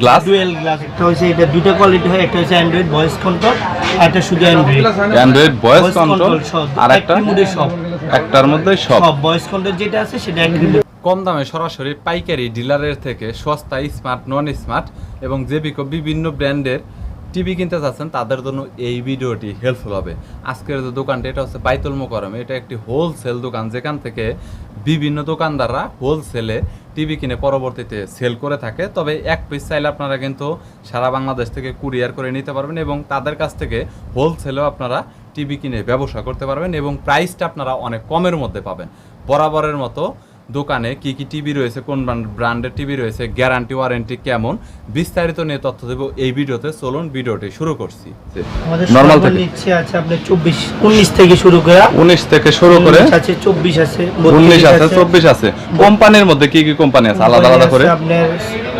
Glass dual glass একটা হইছে এটা দুটো কোয়ালিটি হয় একটা হচ্ছে অ্যান্ড্রয়েড ভয়েস কন্ট্রোল আর একটা শুধু অ্যান্ড্রয়েড অ্যান্ড্রয়েড ভয়েস কন্ট্রোল আর একটা? এক সব। একটার মধ্যে সব। সব ভয়েস কন্ট্রোল যেটা আছে সেটা এক কম দামে সরাসরি পাইকারি ডিলারের থেকে সস্তা স্মার্ট নন স্মার্ট এবং জেবিকো বিভিন্ন ব্র্যান্ডের টিভি কিনতে চাচ্ছেন তাদের জন্য এই ভিডিওটি হেল্পফুল হবে। আজকের যে দোকানটা, এটা হচ্ছে বাইতুল মোকরম এটা একটি হোলসেল দোকান, যেখান থেকে বিভিন্ন দোকানদাররা হোলসেলে টিভি কিনে পরবর্তীতে সেল করে থাকে। তবে এক পিস চাইলে আপনারা কিন্তু সারা বাংলাদেশ থেকে কুরিয়ার করে নিতে পারবেন এবং তাদের কাছ থেকে হোলসেলেও আপনারা টিভি কিনে ব্যবসা করতে পারবেন এবং প্রাইসটা আপনারা অনেক কমের মধ্যে পাবেন। বরাবরের মতো দোকানে কি কি টিভি রয়েছে কোন ব্র্যান্ডের টিভি রয়েছে গ্যারান্টি ওয়ারেন্টি কেমন বিস্তারিত নিয়ে তথ্য দেব এই ভিডিওতে। চলুন ভিডিওটি শুরু করছি। আমাদের নর্মাল থেকে। আছে আপনি চব্বিশ উনিশ থেকে শুরু করে উনিশ থেকে শুরু করে আছে চব্বিশ আছে উনিশ আছে চব্বিশ আছে। কোম্পানির মধ্যে কি কি কোম্পানি আছে? আলাদা আলাদা করে। আপনি আপনার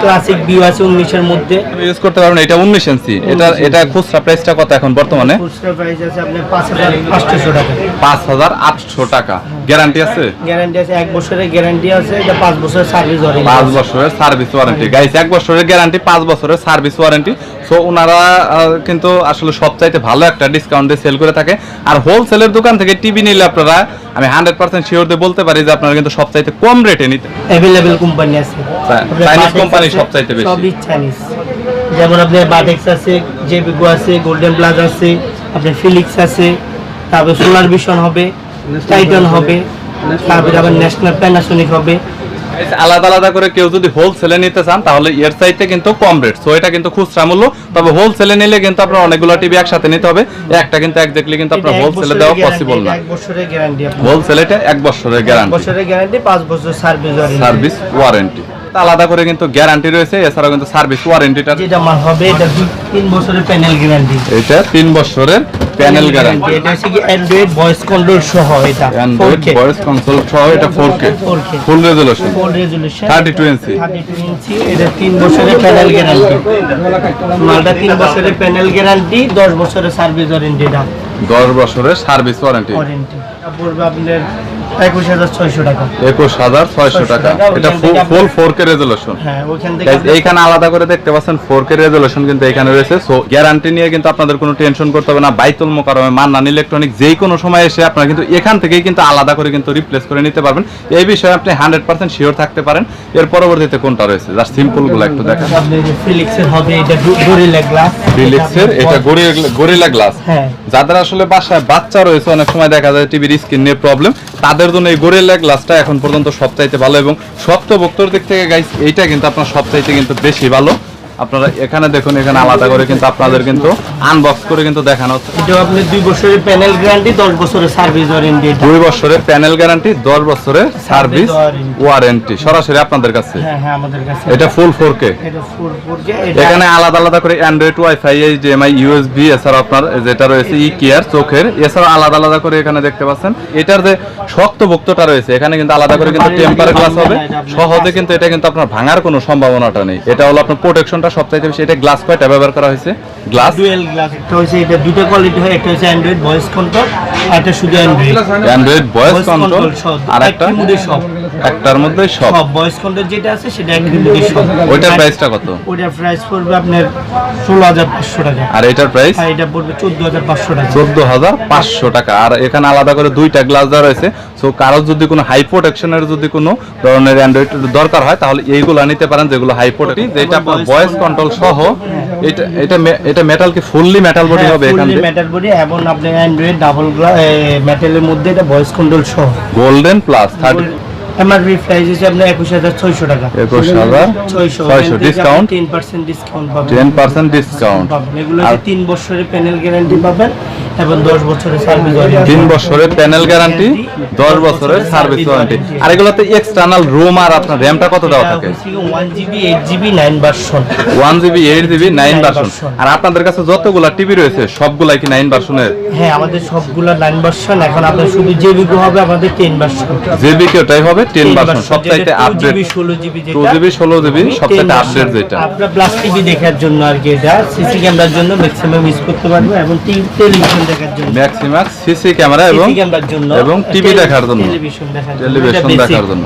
ক্লাসিক ভিউ আছে উনিশের মধ্যে। ইউজ করতে পারবেন এটা উনিশ ইঞ্চি এটা এটা খুচরা প্রাইসটা কত এখন বর্তমানে? খুচরা প্রাইস আছে আপনার পাঁচ হাজার পাঁচশো টাকা। পাঁচ হাজার আটশো টাকা। গ্যারান্টি আছে? গ্যারান্টি আছে এক বছরের গ্যারান্টি আছে এটা পাঁচ বছরের সার্ভিস ওয়ারেন্টি পাঁচ বছরের সার্ভিস ওয়ারেন্টি গাইস এক বছরের গ্যারান্টি পাঁচ বছরের সার্ভিস ওয়ারেন্টি সো ওনারা কিন্তু আসলে সবচাইতে ভালো একটা ডিসকাউন্টে সেল করে থাকে। আর হোলসেলের দোকান থেকে টিভি নিলে আপনারা আমি হান্ড্রেড পার্সেন্ট শিওর দিয়ে বলতে পারি যে আপনারা কিন্তু সবচাইতে কম রেটে নিতে অ্যাভেলেবেল কোম্পানি আছে। চাইনিজ কোম্পানি আছে, সবচাইতে বেশি। সবই চাইনিজ যেমন আপনার বাটেক্স আছে জেবিগো আছে গোল্ডেন প্লাজ আছে আপনার ফিলিক্স আছে তারপর সোলার ভিশন হবে টাইটন হবে তারপরে আবার ন্যাশনাল প্যানাসোনিক হবে। আলাদা আলাদা করে কেউ যদি হোলসেলে নিতে চান তাহলে এর চাইতে কিন্তু কম রেট সো এটা কিন্তু খুচরা মূল্য। তবে হোলসেলে নিলে কিন্তু আপনার অনেকগুলো টিভি একসাথে নিতে হবে। একটা কিন্তু একজাক্টলি কিন্তু আপনার হোলসেলে দেওয়া পসিবল না। এটা এক বছরের গ্যারান্টি হোলসেলে এটা এক বছরের গ্যারান্টি বছরের গ্যারান্টি পাঁচ বছর সার্ভিস সার্ভিস ওয়ারেন্টি আলাদা করে কিন্তু গ্যারান্টি রয়েছে এছাড়াও কিন্তু সার্ভিস ওয়ারেন্টিটা যেটা হবে এটা তিন বছরের প্যানেল গ্যারান্টি এটা তিন বছরের প্যানেল গ্যারান্টি এটা হচ্ছে কি অ্যান্ড্রয়েড ভয়েস কন্ট্রোল সহ এটা অ্যান্ড্রয়েড ভয়েস কন্ট্রোল সহ এটা 4K 4K ফুল রেজোলিউশন ফুল রেজোলিউশন 32 ইঞ্চি 32 ইঞ্চি এটা 3 বছরের প্যানেল গ্যারান্টি মালটা 3 বছরের প্যানেল গ্যারান্টি দশ বছরের সার্ভিস ওয়ারেন্টি দাম 10 বছরের সার্ভিস ওয়ারেন্টি ওয়ারেন্টি আপনার একুশ হাজার ছয়শো টাকা। 21600 টাকা। এটা ফুল 4K রেজোলিউশন ওইখান থেকে Guys, আপনি- এইখানে আলাদা করে দেখতে পাচ্ছেন ফোর কে রেজলিউশন কিন্তু এখানে রয়েছে। সো গ্যারান্টি নিয়ে কিন্তু আপনাদের কোনো টেনশন করতে হবে না। বাইতুল মোকারমে মান্নান ইলেকট্রনিক যেই কোনো সময় এসে আপনারা কিন্তু এখান থেকেই কিন্তু আলাদা করে কিন্তু রিপ্লেস করে নিতে পারবেন। এই বিষয়ে আপনি হান্ড্রেড পার্সেন্ট শিওর থাকতে পারেন। এর পরবর্তীতে কোনটা রয়েছে? জাস্ট সিম্পলগুলো একটু দেখেন। ফিলিক্সের হবে এটা গরিলা গ্লাস ফিলিপসের এটা গরিলা গ্লাস হ্যাঁ। যাদের আসলে বাসায় বাচ্চা রয়েছে অনেক সময় দেখা যায় টিভির স্ক্রিন নিয়ে প্রবলেম তাদের জন্য এই গড়ের লেগ লাস্টটা এখন পর্যন্ত সবচাইতে ভালো এবং শক্ত বক্তর দিক থেকে গাইস এইটা কিন্তু আপনার সবচাইতে কিন্তু বেশি ভালো। আপনারা এখানে দেখুন এখানে আলাদা করে কিন্তু আপনাদের কিন্তু আনবক্স করে কিন্তু দেখানো হচ্ছে। এটা আপনি দুই বছরের প্যানেল গ্যারান্টি দশ বছরের সার্ভিস ওয়ারেন্টি দুই বছরের প্যানেল গ্যারান্টি দশ বছরের সার্ভিস ওয়ারেন্টি সরাসরি আপনাদের কাছে। হ্যাঁ হ্যাঁ আমাদের কাছে। এটা ফুল ফোর কে এটা ফুল ফুল এটা এখানে আলাদা আলাদা করে অ্যান্ড্রয়েড ওয়াইফাই এইচডিএমআই ইউএসবি এছাড়া আপনার যেটা রয়েছে ই কেয়ার চোখের এছাড়া আলাদা আলাদা করে এখানে দেখতে পাচ্ছেন। এটার যে শক্ত ভুক্তটা রয়েছে এখানে কিন্তু আলাদা করে কিন্তু টেম্পার গ্লাস হবে। সহজে কিন্তু এটা কিন্তু আপনার ভাঙার কোনো সম্ভাবনাটা নেই। এটা হলো আপনার প্রোটেকশনটা সবচাইতে বেশি এটা গ্লাস কয়টা ব্যবহার করা হয়েছে? গ্লাস ডুয়েল গ্লাস একটা হচ্ছে এটা দুটো কোয়ালিটি হয় একটা হচ্ছে অ্যান্ড্রয়েড ভয়েস কন্ট্রোল আর একটা শুধু অ্যান্ড্রয়েড অ্যান্ড্রয়েড ভয়েস কন্ট্রোল আর একটা? এ সব। একটার মধ্যে সব? সব ভয়েস কন্ট্রোল যেটা আছে সেটা এক রিমোটে সব ওইটার প্রাইসটা কত? ওইটার প্রাইস পড়বে আপনার ষোলো হাজার পাঁচশো টাকা। আর এটার প্রাইস আর এটা পড়বে চোদ্দ হাজার পাঁচশো টাকা। চোদ্দ হাজার পাঁচশো টাকা। আর এখানে আলাদা করে দুইটা গ্লাস দেওয়া রয়েছে। সো কারও যদি কোনো হাই প্রোটেকশনের যদি কোনো ধরনের অ্যান্ড্রয়েড দরকার হয় তাহলে এইগুলো নিতে পারেন যেগুলো হাই প্রোটেকশন যেটা আপনার ভয়েস কন্ট্রোল সহ এটা এটা এটা মেটাল কি ফুললি মেটাল বডি হবে এখান থেকে মেটাল বডি এবং আপনার অ্যান্ড্রয়েড ডাবল মেটালের মধ্যে এটা ভয়েস কন্ট্রোল সহ। Golden plus thirty MRP price হচ্ছে আপনার একুশ হাজার ছয়শো টাকা। ডিসকাউন্ট ডিসকাউন্ট পাবেন। ডিসকাউন্ট পাবেন। এগুলো বছরের প্যানেল গ্যারান্টি পাবেন। এবং দশ বছরের সার্ভিস তিন বছরের প্যানেল গ্যারান্টি দশ বছরের সার্ভিস ওয়ারেন্টি আর এগুলোতে এক্সটার্নাল রুম আর আপনার র্যামটা কত দেওয়া থাকে? One GB eight GB nine version one GB eight GB nine Nine version আর আপনাদের কাছে যতগুলা টিভি রয়েছে সবগুলাই কি নাইন ভার্সনের হ্যাঁ আমাদের সবগুলো নাইন ভার্সন এখন আপনার শুধু জেবিগো হবে আমাদের টেন ভার্সন জিবি কি ওটাই হবে টেন ভার্সন সবচাইতে আপডেট জিবি ষোলো জিবি টু জিবি ষোলো জিবি সবচাইতে আপডেট যেটা। আপনার প্লাস টিভি দেখার জন্য আর কি এটা। সিসি ক্যামেরার জন্য ম্যাক্সিমাম ইউজ করতে পারব এবং টেলিভিশন দেখার জন্য। ম্যাক্সিমাক্স সিসি ক্যামেরা এবং টিভি দেখার জন্য। টেলিভিশন দেখার জন্য।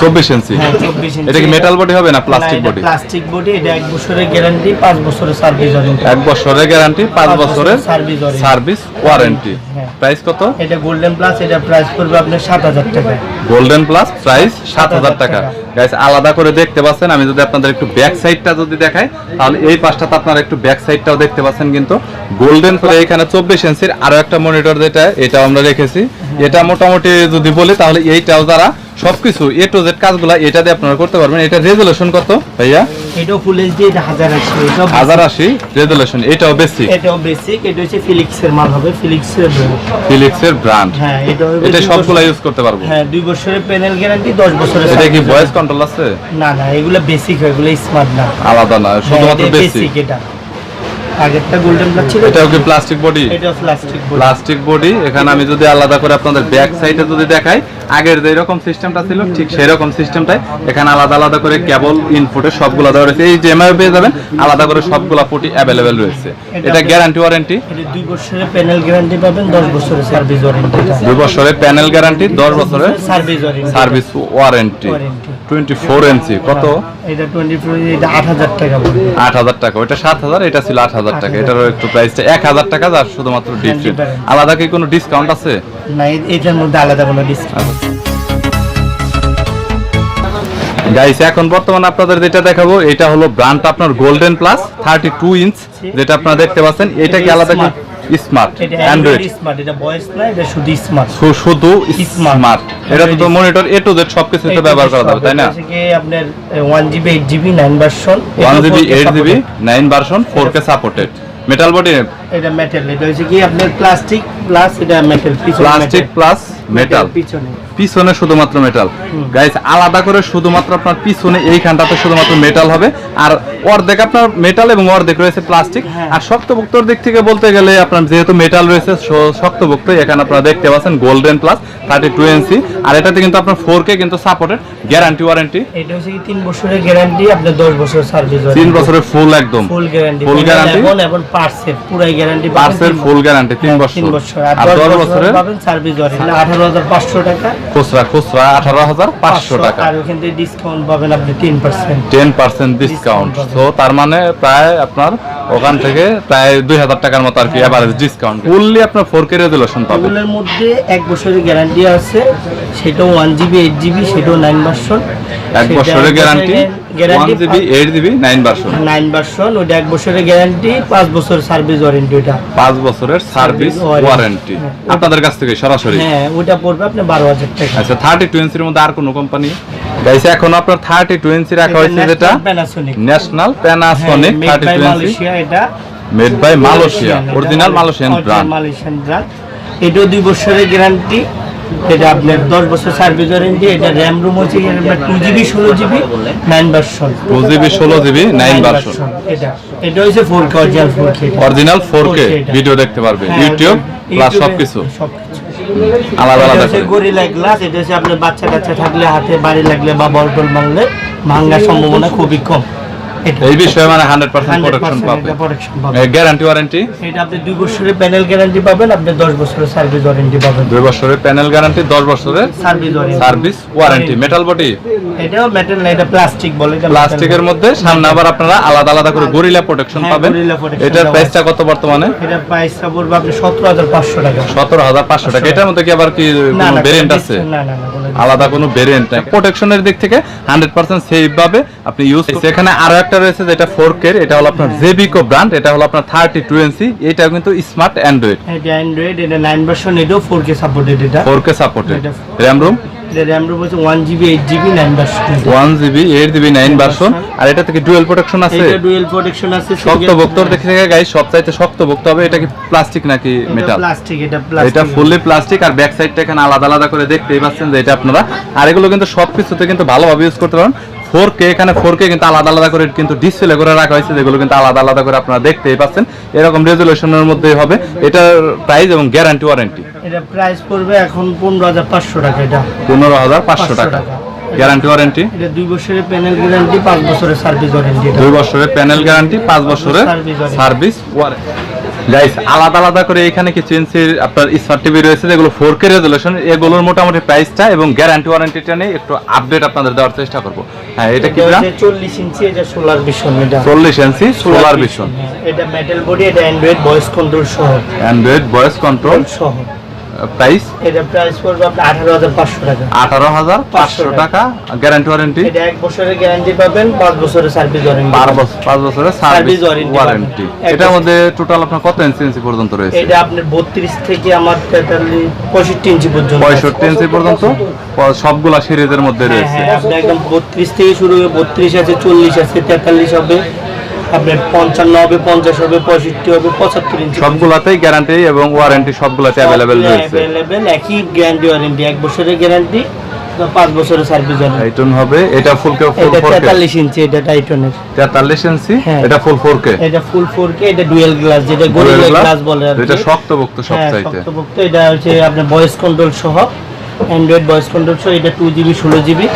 টেলিভিশন এটা basic। দেখার জন্য চব্বিশ ইঞ্চি হ্যাঁ চব্বিশ ইঞ্চি এটা কি মেটাল বডি হবে না প্লাস্টিক বডি প্লাস্টিক বডি এটা এক বছরের গ্যারান্টি পাঁচ বছরের সার্ভিস ওয়ারেন্টি এক বছরের গ্যারান্টি পাঁচ পাঁচ বছরের বছরের service সার্ভিস ওয়ারেন্টি। প্রাইস কত? এটা গোল্ডেন প্লাস এটা প্রাইস পড়বে আপনার সাত হাজার টাকা। গোল্ডেন প্লাস প্রাইস 7,000 টাকা। গাইস আলাদা করে দেখতে পাচ্ছেন আমি যদি আপনাদের একটু ব্যাক সাইডটা যদি দেখাই তাহলে এই পাশটাতে আপনারা একটু ব্যাক সাইডটাও দেখতে পাচ্ছেন কিন্তু গোল্ডেন পরে এখানে চব্বিশ ইঞ্চির আরও একটা মনিটর যেটা এটাও আমরা রেখেছি। এটা মোটামুটি যদি বলি তাহলে এইটাও যারা সবকিছু এ টু জেড কাজগুলো এটা দিয়ে আপনারা করতে পারবেন। এটা রেজুলেশন কত ভাইয়া? এটাও ফুল এইচডি এটা হাজার আশি এটাও হাজার আশি রেজুলেশন এটাও এটাও বেসিক এটা হচ্ছে ফিলিক্সের মাল হবে ফিলিক্সের brand। ফিলিক্সের ব্র্যান্ড হ্যাঁ এটা হবে এটা দুই ইউজ করতে পারব। হ্যাঁ বছরের প্যানেল গ্যারান্টি দশ বছরের এটা কি ভয়েস কন্ট্রোল আছে? না না এগুলো বেসিক এগুলো স্মার্ট না। আলাদা না শুধুমাত্র হ্যাঁ, বেসিক বেসিক এটা। আগেরটা গোল্ডেন প্লাস ছিল। এটাও কি প্লাস্টিক বডি এটা প্লাস্টিক প্লাস্টিক বডি এখানে আমি যদি আলাদা করে আপনাদের ব্যাক সাইডে যদি দেখাই আগের যে এরকম সিস্টেমটা ছিল ঠিক সেই রকম সিস্টেমটাই এখানে আলাদা আলাদা করে কেবল ইনপুটে সবগুলো দেওয়া রয়েছে। এই যে এমআই পেয়ে যাবেন আলাদা করে সবগুলা পুটি অ্যাভেলেবেল রয়েছে। এটা গ্যারান্টি ওয়ারেন্টি দুই বছরের প্যানেল গ্যারান্টি পাবেন দশ বছরের সার্ভিস ওয়ারেন্টি দুই বছরের প্যানেল গ্যারান্টি দশ বছরের service warranty service warranty Warranty। Twenty four ইঞ্চি কত? এটা টোয়েন্টি ফোর এটা আট হাজার টাকা পড়বে আট হাজার টাকা। ওইটা সাত হাজার এটা ছিল আট হাজার হাজার টাকা 8,000 এটারও একটু প্রাইসটা এক হাজার টাকা যার শুধুমাত্র ডিফারেন্ট আলাদা কি কোনো ডিসকাউন্ট আছে? না এটার মধ্যে আলাদা কোনো ডিসকাউন্ট গাইস এখন বর্তমানে আপনাদের যেটা দেখাবো এটা হলো ব্র্যান্ড আপনার golden plus thirty two inch যেটা আপনারা দেখতে পাচ্ছেন। এটা কি আলাদা। স্মার্ট অ্যান্ড্রয়েড স্মার্ট এটা ভয়েস না এটা শুধু স্মার্ট শুধু স্মার্ট এটা তো মনিটর এ টু জেড সবকিছুতে ব্যবহার করা যাবে তাই না? আপনার one GB eight GB 9 version 1 GB eight GB 9 version 4K supported metal body এটা মেটাল এটা হচ্ছে কি আপনার প্লাস্টিক প্লাস এটা মেটাল প্লাস্টিক প্লাস মেটাল পিছনে। পিছনে শুধুমাত্র মেটাল গাইস আলাদা করে শুধুমাত্র আপনার পিছনে এইখানটাতে শুধুমাত্র মেটাল হবে। আর অর্ধেক আপনার মেটাল এবং অর্ধেক রয়েছে প্লাস্টিক হ্যাঁ। আর শক্তভুক্তর দিক থেকে বলতে গেলে আপনার যেহেতু মেটাল রয়েছে শক্তভুক্ত এখানে আপনারা দেখতে পাচ্ছেন গোল্ডেন প্লাস থার্টি টু এনসি আর এটাতে কিন্তু আপনার ফোর কে কিন্তু সাপোর্টেড গ্যারান্টি ওয়ারেন্টি এটা হচ্ছে তিন বছরের গ্যারান্টি আপনার দশ বছর সার্ভিস তিন বছরের ফুল একদম। ফুল গ্যারান্টি ফুল গ্যারান্টি এবং পার্সের পুরাই গ্যারান্টি পার্সের ফুল গ্যারান্টি তিন বছর। তিন বছর। আর দশ বছরের পাবেন সার্ভিস ওয়ারেন্টি আঠারো হাজার পাঁচশো টাকা। খুচরা খুচরা আঠারো হাজার পাঁচশো টাকা। আর ওখান থেকে ডিসকাউন্ট পাবেন আপনি তিন পার্সেন্ট টেন পার্সেন্ট ডিসকাউন্ট। তো তার মানে প্রায় আপনার ওখান থেকে প্রায় দুই হাজার টাকার মতো আর কি এভারেজ ডিসকাউন্ট ফুললি আপনার ফোর কে রেজুলেশন পাবেন। এগুলোর মধ্যে এক বছরের গ্যারান্টি আছে সেটাও ওয়ান জিবি এইট জিবি সেটাও নাইন ভার্সন এক বছরের guarantee one guarantee GB eight GB nine version nine version ওটা এক বছরের গ্যারান্টি পাঁচ বছর সার্ভিস ওয়ারেন্টি ওটা পাঁচ বছরের সার্ভিস ওয়ারেন্টি হ্যাঁ। আপনাদের কাছ থেকে সরাসরি? হ্যাঁ ওটা পড়বে আপনি বারো হাজার টাকা। আচ্ছা থার্টি টোয়েন্সির মধ্যে আর কোনো কোম্পানি গাইছে এখন আপনার থার্টি টোয়েন্সি রাখা হয়েছে যেটা national Panasonic thirty twenty Malaysia এটা। Made by Malaysia original Malaysian brand Malaysian brand এটাও দুই বছরের গ্যারান্টি এটা আপনার দশ বছর সার্ভিস ওয়ারেন্টি এটা র্যাম রুম হচ্ছে জিবি ষোলো GB nine version two GB ষোলো জিবি নাইন ভার্সন এটা। এটা হচ্ছে four K original four K original 4K video দেখতে পারবে ইউটিউব প্লাস সবকিছু। আলাদা আলাদা করে। গরিলা গ্লাস এটা হচ্ছে আপনার বাচ্চা কাচ্চা থাকলে হাতে বাড়ি লাগলে বা বলটল মারলে ভাঙার সম্ভাবনা খুবই কম। এই বিষয়ে মানে হান্ড্রেড পার্সেন্ট প্রোটেকশন 100% পাবে। গ্যারান্টি ওয়ারেন্টি এটা আপনি দুই বছরের প্যানেল গ্যারান্টি পাবেন আপনি দশ বছরের সার্ভিস ওয়ারেন্টি পাবেন। দুই বছরের প্যানেল গ্যারান্টি দশ বছরের service warranty service warranty metal body এটাও মেটাল না এটা প্লাস্টিক বলে এটা প্লাস্টিকের মধ্যে সামনে আবার আপনারা আলাদা আলাদা করে গরিলা প্রোটেকশন হ্যাঁ, পাবেন। এটার প্রাইসটা কত বর্তমানে? এটা প্রাইসটা পড়বে আপনি সতেরো হাজার পাঁচশো টাকা। সতেরো হাজার পাঁচশো টাকা। এটার মধ্যে কি আবার কি কোনো ভেরিয়েন্ট আছে? না না না আলাদা কোনো ভেরিয়েন্ট নাই। প্রোটেকশনের দিক থেকে হান্ড্রেড পার্সেন্ট সেফ ভাবে আপনি ইউজ এখানে আরও একটা রয়েছে যেটা ফোর কে এটা হলো আপনার জেবিকো ব্র্যান্ড এটা হলো আপনার থার্টি টু এনসি এটা কিন্তু স্মার্ট অ্যান্ড্রয়েড এটা অ্যান্ড্রয়েড এটা নাইন ভার্সন এটাও ফোর কে সাপোর্টেড এটা। Four K supported RAM ROM RAM ROM হচ্ছে one GB eight GB nine version one GB eight GB nine version আর এটা থেকে ডুয়েল প্রোটেকশন আছে? এটা ডুয়েল প্রোটেকশন আছে শক্ত থেকে সবচাইতে ভক্ত হবে এটা কি প্লাস্টিক নাকি মেটাল প্লাস্টিক এটা প্লাস্টিক এটা ফুললি প্লাস্টিক আর ব্যাক সাইডটা এখানে আলাদা আলাদা করে দেখতেই পাচ্ছেন যে এটা আপনারা। আর এগুলো কিন্তু সবকিছুতে কিন্তু ভালোভাবে ইউজ করতে পারেন। ফোর কে এখানে ফোর কে কিন্তু আলাদা আলাদা করে কিন্তু ডিসপ্লে করে রাখা হয়েছে যেগুলো কিন্তু আলাদা আলাদা করে আপনারা দেখতেই পাচ্ছেন। এরকম রেজুলেশনের মধ্যে হবে। এটার প্রাইস এবং গ্যারান্টি ওয়ারেন্টি এটা প্রাইস পড়বে এখন পনেরো হাজার পাঁচশো টাকা এটা। পনেরো হাজার পাঁচশো টাকা। গ্যারান্টি ওয়ারেন্টি এটা দুই বছরের প্যানেল গ্যারান্টি পাঁচ বছরের সার্ভিস ওয়ারেন্টি দুই বছরের প্যানেল গ্যারান্টি পাঁচ বছরের সার্ভিস ওয়ারেন্টি গাইস আলাদা আলাদা করে এখানে কিছু ইঞ্চির আপনার স্মার্ট টিভি রয়েছে যেগুলো ফোর কে রেজলেশন এগুলোর মোটামুটি প্রাইসটা এবং গ্যারান্টি ওয়ারেন্টিটা নিয়ে একটু আপডেট আপনাদের দেওয়ার চেষ্টা করব। হ্যাঁ এটা কি চল্লিশ ইঞ্চি এটা সোলার ভিশন এটা। চল্লিশ ইঞ্চি সোলার ভিশন এটা মেটাল বডি এটা অ্যান্ড্রয়েড ভয়েস কন্ট্রোল সহ। অ্যান্ড্রয়েড ভয়েস কন্ট্রোল সহ। প্রাইস এটা প্রাইস পড়বে আপনার আঠারো হাজার পাঁচশো টাকা। আঠারো হাজার পাঁচশো টাকা? গ্যারান্টি ওয়ারেন্টি এটা এক বছরের গ্যারান্টি পাবেন পাঁচ বছরের সার্ভিস ওয়ারেন্টি বারো বছর পাঁচ বছরের সার্ভিস ওয়ারেন্টি এটার মধ্যে টোটাল আপনার কত ইঞ্চি ইঞ্চি পর্যন্ত রয়েছে? এটা আপনার বত্রিশ থেকে আমার তেতাল্লিশ পঁয়ষট্টি ইঞ্চি পর্যন্ত আছে। পঁয়ষট্টি ইঞ্চি পর্যন্ত? সবগুলা সিরিজের মধ্যে হ্যাঁ, রয়েছে। হ্যাঁ, আপনি একদম বত্রিশ থেকে শুরু করে বত্রিশ আছে চল্লিশ আছে তেতাল্লিশ হবে। আপনার পঞ্চান্ন হবে পঞ্চাশ হবে পঁয়ষট্টি হবে পঁচাত্তর ইঞ্চি সবগুলাতেই গ্যারান্টি এবং ওয়ারেন্টি সবগুলাতে অ্যাভেলেবেল রয়েছে। অ্যাভেলেবেল একই গ্যারান্টি ওয়ারেন্টি এক বছরের গ্যারান্টি পাঁচ বছরের সার্ভিস টাইটন হবে এটা ফুল কে ফুল ইঞ্চি এটা টাইটনের ইঞ্চি হ্যাঁ। এটা ফুল কে? এটা ফুল ফোর এটা ডুয়েল গ্লাস যেটা গরিলা গ্লাস বলে আর এটা শক্তপোক্ত সব হ্যাঁ, চাইতে। শক্তপোক্ত এটা হচ্ছে আপনার ভয়েস কন্ট্রোল সহ অ্যান্ড্রয়েড ভয়েস কন্ট্রোল সহ এটা জিবি ষোলো জিবি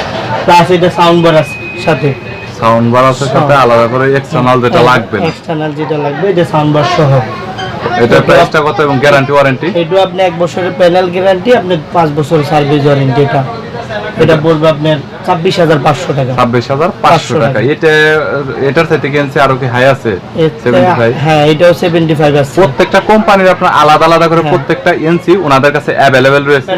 প্লাস এটা সাউন্ড বার আছে সাথে। সাউন্ড বার আছে সাথে। আলাদা করে এক্সটারনাল যেটা লাগবে এক্সটারনাল যেটা লাগবে এটা সাউন্ড বার সহ। এটা প্রাইসটা কত এবং গ্যারান্টি ওয়ারেন্টি এটা আপনি এক বছরের প্যানেল গ্যারান্টি আপনি পাঁচ বছরের সার্ভিস ওয়ারেন্টি এটা। এটা পড়বে আপনার ছাব্বিশ হাজার পাঁচশো টাকা। ছাব্বিশ হাজার পাঁচশো টাকা। এটা এটার সাথে কিনছে আরও কি হাই আছে? হ্যাঁ এটাও সেভেন্টি ফাইভ আছে। প্রত্যেকটা কোম্পানির আপনার আলাদা আলাদা করে হ্যাঁ। প্রত্যেকটা এনসি ওনাদের কাছে অ্যাভেলেবেল রয়েছে।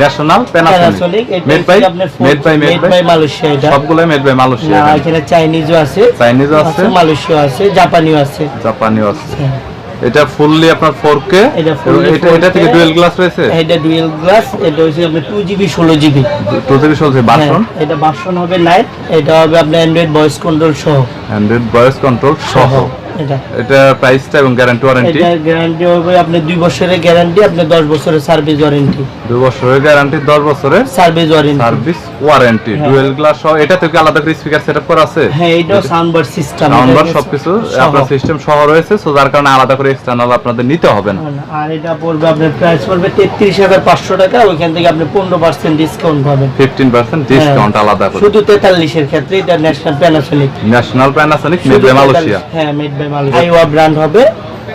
National Panasonic made by made by made by Malaysia এটা। সবগুলোই মেড বাই মালয়েশিয়া এখানে। চাইনিজও আছে। চাইনিজও আছে। মালয়েশিয়া আছে জাপানিও আছে। জাপানিও আছে। হ্যাঁ। এটা ফুললি আপনার 4K এটা এটা এটা থেকে ডুয়াল গ্লাস রয়েছে? এটা ডুয়াল গ্লাস এটা হচ্ছে আপনার টু জিবি ষোলো জিবি টু থেকে চলছে বাসন এটা বাসন হবে লাইট এটা হবে আপনার অ্যান্ড্রয়েড ভয়েস কন্ট্রোল সহ। অ্যান্ড্রয়েড ভয়েস কন্ট্রোল সহ। এটা। এটা প্রাইসটা এবং গ্যারান্টি ওয়ারেন্টি এটা গ্যারান্টি হবে আপনার দুই বছরের গ্যারান্টি আপনার দশ বছরের সার্ভিস ওয়ারেন্টি দুই বছরের গ্যারান্টি 10 বছরের সার্ভিস ওয়ারেন্টি সার্ভিস ওয়ারেন্টি হ্যাঁ। ডুয়াল গ্লাস সহ এটা থেকে আলাদা করে স্পিকার সেটআপ করা আছে? হ্যাঁ এটাও সাউন্ডবার সিস্টেম নাম্বার সবকিছু আপনার সিস্টেম সহ রয়েছে সো যার কারণে আলাদা করে এক্সটার্নাল আপনাদের নিতে হবে না। আর এটা পড়বে আপনার প্রাইস পড়বে তেত্রিশ হাজার পাঁচশো টাকা ওইখান থেকে আপনি পনেরো পার্সেন্ট ডিসকাউন্ট পাবেন। 15% ডিসকাউন্ট আলাদা করে। শুধু তেতাল্লিশের ক্ষেত্রে এটা national Panasonic national Panasonic made by Malaysia হ্যাঁ মেড আইওয়া ব্র্যান্ড হবে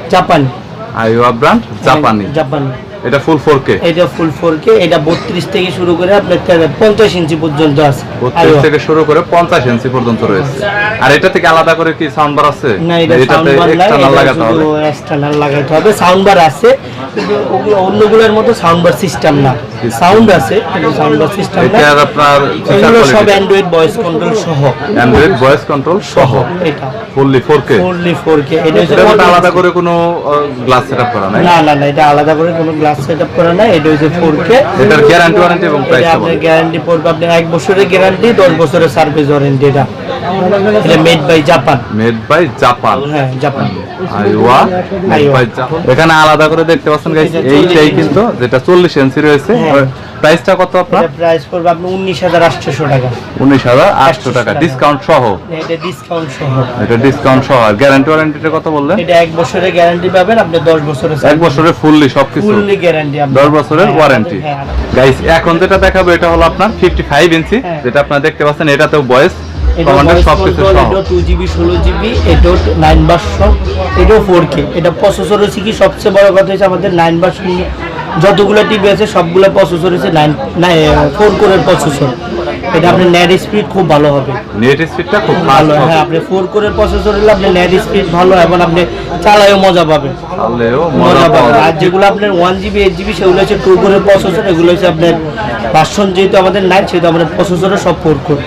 জাপানি আইওয়া ব্র্যান্ড জাপানি জাপানি এটা ফুল 4K এটা ফুল ফোর কে এটা বত্রিশ থেকে শুরু করে আপনার পঞ্চাশ ইঞ্চি পর্যন্ত আছে। 32 থেকে শুরু করে 50 ইঞ্চি পর্যন্ত রয়েছে। আর এটা থেকে আলাদা করে কি সাউন্ড বার আছে? না এটা সাউন্ড বার এক্সটার্নাল লাগাতে হবে। শুধু এক্সটার্নাল লাগাতে হবে। সাউন্ড বার আছে কিন্তু ওগুলো অন্যগুলোর মতো সাউন্ড বার সিস্টেম না। সাউন্ড আছে কিন্তু সাউন্ড বার সিস্টেম না। এটা আপনার এগুলো সব অ্যান্ড্রয়েড ভয়েস কন্ট্রোল সহ। অ্যান্ড্রয়েড ভয়েস কন্ট্রোল সহ। এটা। ফুললি 4K ফুললি ফোর কে এটা হচ্ছে এটার মধ্যে 40 আলাদা করে কোনো গ্লাস সেটআপ করা নাই? না না না এটা আলাদা করে কোনো গ্লাস সেটআপ করা না এটা হচ্ছে ফোর কে এটার গ্যারান্টি ওয়ারেন্টি এবং এটা প্রাইস আপনার গ্যারান্টি পড়বে আপনি এক বছরের গ্যারান্টি দশ বছরের সার্ভিস ওয়ারেন্টি এটা। এটা made by Japan made by Japan হ্যাঁ Japan Aiwa made by Japan এখানে আলাদা করে দেখতে পাচ্ছেন গাইস এটা এইটাই কিন্তু যেটা 40 ইঞ্চি রয়েছে। হ্যাঁ। প্রাইসটা কত আপনার? এটা প্রাইস পড়বে আপনি উনিশ হাজার আটশোশো টাকা। 19800 টাকা। ডিসকাউন্ট সহ। এটা ডিসকাউন্ট সহ। এটা ডিসকাউন্ট সহ। আর গ্যারান্টি ওয়ারেন্টিটা কত বললেন? এটা এক বছরের গ্যারান্টি পাবেন আপনি দশ বছরের এক বছরের ফুললি সবকিছু। ফুললি গ্যারান্টি দশ বছরের ওয়ারেন্টি হ্যাঁ গাইস এখন যেটা দেখাবো এটা হলো আপনার 55 ইঞ্চি হ্যাঁ। যেটা আপনারা দেখতে পাচ্ছেন এটাতেও বয়েস এটা সবচেয়ে বড় কথা হচ্ছে আমাদের নাইন বাস যতগুলো টিভি আছে সবগুলো প্রসেসর হচ্ছে নাইন ফোর কোরের প্রসেসর এটা আপনার নেট স্পিড খুব ভালো হবে। নেট স্পিডটা খুব ভালো হ্যাঁ আপনি ফোর কোরের প্রসেসর হলে আপনার নেট স্পিড ভালো এবং আপনি চালায়ও মজা পাবেন। মজা আর যেগুলো আপনার ওয়ান জিবি এইট জিবি সেগুলো হচ্ছে টু কোরের প্রসেসর এগুলো হচ্ছে আপনার ভার্সন যেহেতু আমাদের নাইন সেহেতু আমাদের প্রসেসরও সব ফোর কোর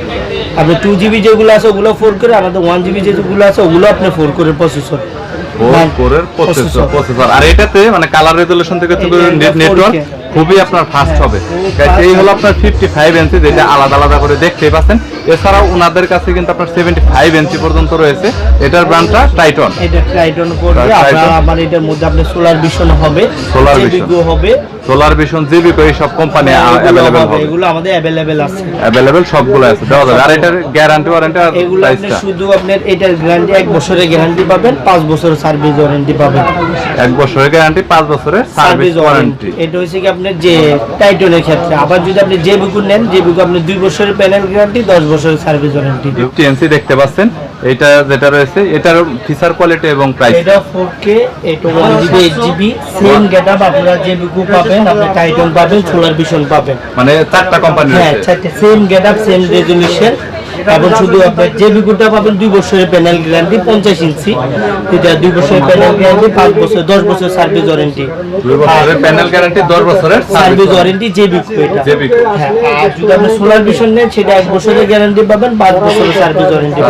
আপনি টু জিবি যেগুলো আছে ওগুলো ফোর করে আমাদের ওয়ান জিবি যেগুলো আছে ওগুলো আপনার ফোর কোরের প্রসেসর ফোর প্রসেসর প্রসেসর আর এটাতে মানে কালার রেজুলেশন থেকে করে নেটওয়ার্ক খুবই আপনার ফাস্ট হবে। এই হলো আপনার 55 ইঞ্চি যেটা আলাদা আলাদা করে দেখতেই পাচ্ছেন। এছাড়াও ওনাদের কাছে কিন্তু আপনার 75 ইঞ্চি পর্যন্ত রয়েছে। এটার ব্র্যান্ডটা টাইটন এটা করবে। আপনার আমার এটার মধ্যে আপনার সোলার ভিশন হবে। Vision। Vigo হবে সোলার ভিশন জিবি এই সব কোম্পানি এগুলো হবে, এগুলো আমাদের অ্যাভেলেবেল আছে। অ্যাভেলেবেল সবগুলো আছে। দেওয়া যাবে। আর এটার গ্যারান্টি ওয়ারেন্টি আর এগুলো আপনি শুধু আপনার এটার গ্যারান্টি এক বছরের গ্যারান্টি পাবেন পাঁচ বছরের সার্ভিস ওয়ারেন্টি পাবেন। এক বছরের গ্যারান্টি পাঁচ বছরের সার্ভিস ওয়ারেন্টি এটা হচ্ছে কি আপনার যে টাইটনের ক্ষেত্রে। আবার যদি আপনি যে বুকু নেন যে বুকু আপনি দুই বছরের প্যানেল গ্যারান্টি দশ বছরের সার্ভিস ওয়ারেন্টি টিএনসি দেখতে পাচ্ছেন। এটা যেটা রয়েছে এটার ফিচার কোয়ালিটি এবং প্রাইস এটা 4K এটা 1GB 8GB সেম গেটআপ আপনারা যে বিকু পাবেন আপনি টাইটন পাবেন সোলার ভিশন পাবেন। মানে চারটা কোম্পানি হ্যাঁ রয়েছে। চারটে সেম গেটআপ সেম রেজলিউশন এবং শুধু আপনার যে বিকুটা পাবেন দুই বছরের প্যানেল গ্যারান্টি পঞ্চাশ ইঞ্চি। এটা দুই বছরের প্যানেল গ্যারান্টি পাঁচ বছর দশ বছর সার্ভিস ওয়ারেন্টি প্যানেল গ্যারান্টি দশ বছরের সার্ভিস ওয়ারেন্টি যে বিকু এটা। হ্যাঁ আর যদি আপনি সোলার ভিশন নেন সেটা এক বছরের গ্যারান্টি পাবেন পাঁচ বছরের সার্ভিস ওয়ারেন্টি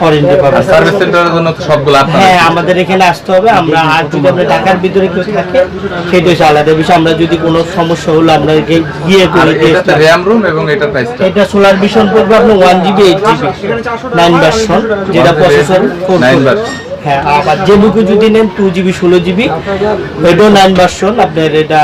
ওয়ারেন্টি পাবেন। সার্ভিস সেন্টারের জন্য সবগুলো হ্যাঁ আমাদের এখানে আসতে হবে। আমরা আর যদি আপনার ঢাকার ভিতরে কেউ থাকে সেটা হচ্ছে আলাদা বিষয়। আমরা যদি কোনো সমস্যা হলো আমরা গিয়ে- করে র্যাম রুম এবং এটার প্রাইসটা এটা সোলার ভিশন পড়বে আপনার one GB eight GB nine version যেটা 1GB প্রসেসর version। হ্যাঁ আবার যে বুকে যদি নেন টু জিবি ষোলো জিবি এটাও নাইন ভার্সন আপনার এটা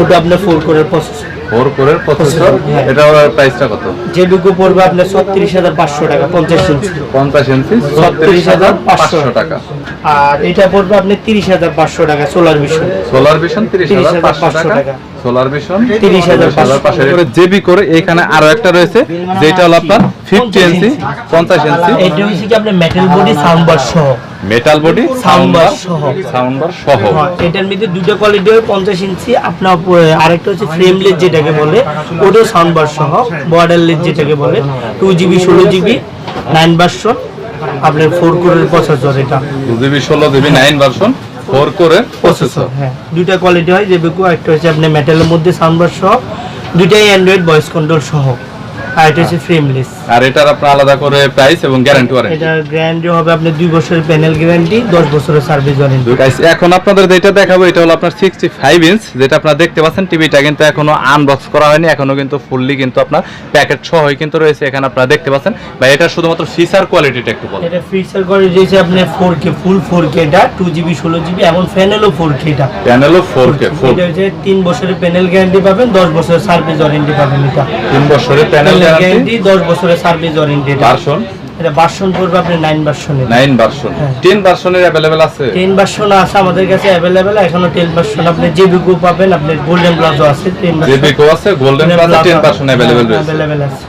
ওটা আপনার ফোর করে প্রসেসর ফোর কোরের প্রসেসর হ্যাঁ। এটার প্রাইসটা কত? যে বুকু পড়বে আপনার ছত্রিশ হাজার পাঁচশো টাকা পঞ্চাশ ইঞ্চি পঞ্চাশ ইঞ্চি ছত্রিশ হাজার পাঁচশো টাকা। আর এটা পড়বে আপনি তিরিশ হাজার পাঁচশো টাকা সোলার ভিশন সোলার ভিশন তিরিশ হাজার পাঁচশো 30,500 টাকা। সোলার ভিশন 30,500 করে জেবি করে এখানে আরও একটা রয়েছে যেটা হলো আপনার ফিফটি ইঞ্চি পঞ্চাশ ইঞ্চি এটা হচ্ছে কি আপনার মেটাল বডি সাউন্ড বার সহ। মেটাল বডি bar সহ। সাউন্ড বার সহ। হ্যাঁ, এটার মধ্যে দুটো কোয়ালিটি হয় পঞ্চাশ ইঞ্চি আপনার আরেকটা হচ্ছে ফ্রেমলেস যেটাকে বলে ওটাও সাউন্ড বার সহ বর্ডারলেস যেটাকে বলে টু জিবি ষোলো জিবি নাইন ভার্সন আপনার ফোর কোরের প্রসেসর এটা। টু জিবি ষোলো জিবি নাইন ভার্সন ফোর কোরের প্রসেসর হ্যাঁ দুইটা কোয়ালিটি হয় যে বেকু একটা হচ্ছে আপনার মেটালের মধ্যে সাউন্ড বার সহ দুইটাই অ্যান্ড্রয়েড ভয়েস কন্ট্রোল সহ। আর এটা হচ্ছে ফ্রেমলেস আর এটার আপনার আলাদা করে প্রাইস এবং গ্যারান্টি ওয়ারেন্টি এটা গ্যারান্টি হবে আপনার দুই বছরের প্যানেল গ্যারান্টি দশ বছরের সার্ভিস ওয়ারেন্টি Guys, এখন আপনাদের যেটা দেখাবো এটা হলো আপনার সিক্সটি ফাইভ ইঞ্চ যেটা আপনারা দেখতে পাচ্ছেন টিভিটা কিন্তু এখনও আনবক্স করা হয়নি এখনও কিন্তু ফুললি কিন্তু আপনার প্যাকেট সহই কিন্তু রয়েছে এখানে আপনারা দেখতে পাচ্ছেন। বা এটা শুধুমাত্র ফিচার কোয়ালিটিটা একটু বলেন। এটা ফিচার করে দিয়েছে আপনার ফোর কে ফুল ফোর কে এটা টু জিবি ষোলো জিবি এবং ফ্যানেলও ফোর কে এটা। প্যানেলও ফোর কে এটা হচ্ছে তিন বছরের প্যানেল গ্যারান্টি পাবেন দশ বছরের সার্ভিস ওয়ারেন্টি পাবেন এটা। বছরের প্যানেল গ্যারান্টি গ্যারান্টি দশ বছরের সার্ভিস ওয়ারেন্টি ভার্সন এটা ভার্সন পড়বে আপনার নাইন ভার্সনের নাইন ভার্সন হ্যাঁ। টেন ভার্সনের অ্যাভেলেবেল আছে? টেন ভার্সন আছে আমাদের কাছে অ্যাভেলেবেল এখনও টেন ভার্সন আপনি বিকু পাবেন আপনার গোল্ডেন প্লাজো আছে টেন যে বিকো আছে golden plus ten version available রয়েছে। অ্যাভেলেবেল আছে।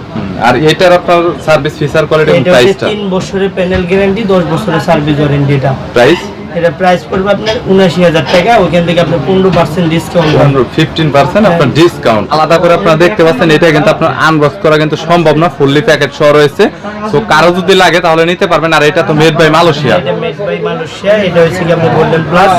আর এটার আপনার সার্ভিস ফিচার কোয়ালিটি এবং এটা হচ্ছে প্রাইসটা তিন বছরের প্যানেল গ্যারান্টি দশ বছরের সার্ভিস ওয়ারেন্টি এটা। প্রাইস এটা প্রাইস পড়বে আপনার উনাশি হাজার টাকা ওইখান থেকে আপনার পনেরো পার্সেন্ট ডিসকাউন্ট ফিফটিন পার্সেন্ট আপনার ডিসকাউন্ট আলাদা করে আপনারা দেখতে পাচ্ছেন এটা কিন্তু আপনার আনবক্স করা কিন্তু সম্ভব না ফুললি প্যাকেট সহ রয়েছে। তো কারও যদি লাগে তাহলে নিতে পারবেন আর এটা তো made by Malaysia made by Malaysia এটা হচ্ছে কি আপনার গোল্ডেন প্লাস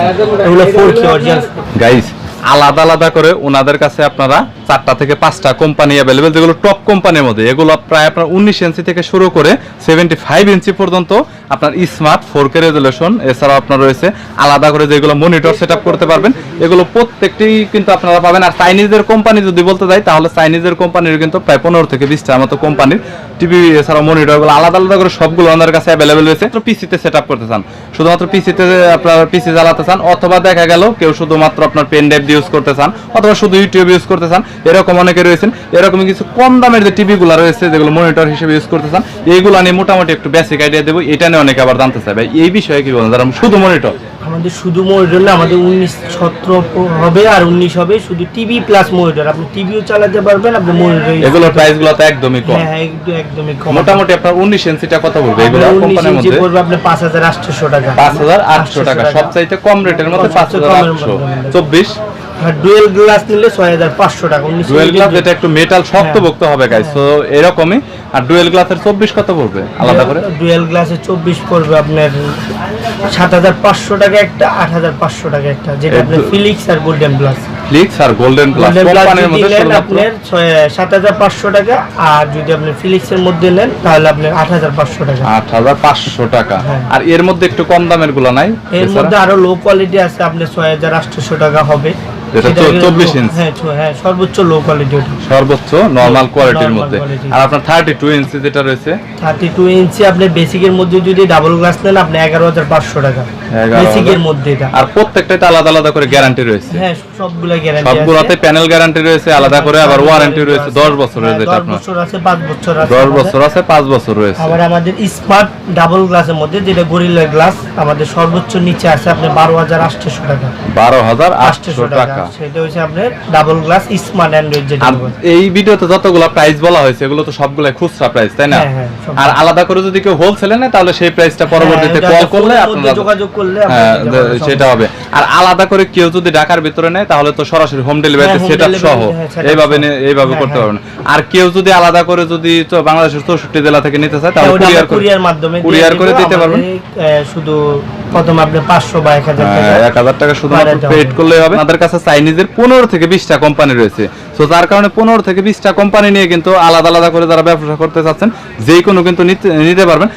এগুলো ফোর কে অরিজিনাল গাইস আলাদা আলাদা করে ওনাদের কাছে আপনারা চারটা থেকে পাঁচটা কোম্পানি অ্যাভেলেবেল যেগুলো টপ কোম্পানির মধ্যে। এগুলো প্রায় আপনার উনিশ ইঞ্চি থেকে শুরু করে সেভেন্টি ফাইভ ইঞ্চি পর্যন্ত আপনার স্মার্ট ফোর কে রেজুলেশন এছাড়াও আপনার রয়েছে আলাদা করে যেগুলো মনিটর সেট করতে পারবেন। এগুলো প্রত্যেকটি কিন্তু আপনারা পাবেন। আর চাইনিজের কোম্পানি যদি বলতে যাই, তাহলে চাইনিজের কোম্পানির কিন্তু প্রায় পনেরো থেকে বিশটার মতো কোম্পানির টিভি এছাড়াও মনিটরগুলো আলাদা আলাদা করে সবগুলো ওনার কাছে অ্যাভেলেবেল রয়েছে। পিসিতে সেট করতে চান। শুধুমাত্র পিসিতে আপনার পিসি চালাতে চান, অথবা দেখা গেল কেউ শুধুমাত্র আপনার পেন ড্রাইভ ইউজ করতে চান, অথবা শুধু ইউটিউব ইউজ করতে চান এরকম অনেকে রয়েছেন এরকমই কিছু কম দামের যে টিভিগুলো রয়েছে যেগুলো মনিটর হিসেবে ইউজ করতে চান এইগুলো নিয়ে মোটামুটি একটু বেসিক আইডিয়া দেবো এটা নিয়ে অনেকে আবার জানতে চাই ভাই এই বিষয়ে কি বলেন? যারা শুধু মনিটর আমাদের শুধু মনিটর না আমাদের উনিশ সতেরো হবে আর উনিশ হবে শুধু টিভি প্লাস মনিটর আপনি টিভিও চালাতে পারবেন আপনি মনিটর এগুলো প্রাইসগুলো তো একদমই কম। হ্যাঁ একদম একদমই কম। মোটামুটি আপনার উনিশ ইঞ্চিটা কত বলবে এগুলো কোম্পানির মধ্যে? পড়বে আপনার পাঁচ হাজার আটশোশো টাকা। পাঁচ হাজার আটশো টাকা সবচাইতে কম রেটের মধ্যে পাঁচ হাজার আটশো। চব্বিশ? ডুয়েল গ্লাস নিলে টাকা ডুয়েল গ্লাস যেটা একটু মেটাল শক্তভুক্ত হবে গাইস তো এরকমই। আর ডুয়েল গ্লাসের চব্বিশ কত পড়বে? আলাদা করে। ডুয়েল গ্লাসে চব্বিশ পড়বে আপনার সাত হাজার পাঁচশো টাকা একটা আট হাজার পাঁচশো টাকা একটা যেটা আপনার ফিলিক্স আর গোল্ডেন প্লাস ফ্লিক্স আর গোল্ডেন প্লাস কোম্পানির যদি মধ্যে আপনার সাত হাজার পাঁচশো টাকা আর যদি আপনি ফিলিক্সের মধ্যে নেন তাহলে আপনার আট হাজার পাঁচশো টাকা। আট হাজার পাঁচশো টাকা। হ্যাঁ। আর এর মধ্যে একটু কম দামেরগুলো নাই এর মধ্যে আরও লো কোয়ালিটি আছে আপনার ছয় হাজার আটশোশো টাকা হবে। যেটা সেটা 24 ইঞ্চি। হ্যাঁ হ্যাঁ সর্বোচ্চ লো কোয়ালিটি সর্বোচ্চ নর্মাল কোয়ালিটির মধ্যে। আর আপনার থার্টি টু ইঞ্চি যেটা রয়েছে? থার্টি টু ইঞ্চি আপনার বেসিকের মধ্যে যদি ডাবল গ্লাস নেন আপনি টাকা। 11,000 বেসিকের মধ্যে এটা। আর প্রত্যেকটাতে আলাদা আলাদা করে গ্যারান্টি রয়েছে। হ্যাঁ সবগুলা গ্যারান্টি সবগুলোতে প্যানেল গ্যারান্টি রয়েছে আলাদা করে আবার ওয়ারেন্টি রয়েছে দশ বছরের যেটা দশ আপনার। বছর আছে পাঁচ বছর আছে দশ আমাদের। বছর আছে পাঁচ বছর রয়েছে। আবার আমাদের স্মার্ট ডাবল গ্লাসের মধ্যে যেটা গরিলা গ্লাস আমাদের সর্বোচ্চ নিচে আছে আপনার বারো হাজার আটশোশো টাকা। বারো হাজার আটশো আটশোশো টাকা। টাকা। সেটা হচ্ছে আপনার ডাবল গ্লাস স্মার্ট অ্যান্ড্রয়েড যেটা এই ভিডিওতে যতগুলো প্রাইস বলা হয়েছে এগুলো তো সবগুলো খুচরা প্রাইস তাই না? হ্যাঁ, হ্যাঁ। আর আলাদা করে যদি কেউ হোলসেলে নেয় তাহলে সেই প্রাইসটা পরবর্তীতে হ্যাঁ, কল করলে আপনারা যোগাযোগ করলে সেটা হবে। আর আলাদা করে কেউ যদি ঢাকার ভিতরে নেয় তাহলে তো সরাসরি হোম ডেলিভারি সেটা সহ এইভাবে এইভাবে করতে। পারবেন আর কেউ যদি আলাদা করে যদি তো বাংলাদেশের চৌষট্টি জেলা থেকে নিতে চায় তাহলে কুরিয়ার মাধ্যমে কুরিয়ার করে দিতে পারবেন। শুধু প্রথম আপনি পাঁচশো বা এক হাজার টাকা হ্যাঁ, এক হাজার টাকা শুধুমাত্র পেড করলেই হবে। আমাদের কাছে চাইনিজের পনেরো থেকে বিশটা কোম্পানি রয়েছে। তো তার কারণে পনেরো থেকে বিশটা কোম্পানি নিয়ে কিন্তু আলাদা আলাদা করে যারা ব্যবসা করতে চাচ্ছেন যে কোনো কিন্তু নিতে নিতে পারবেন।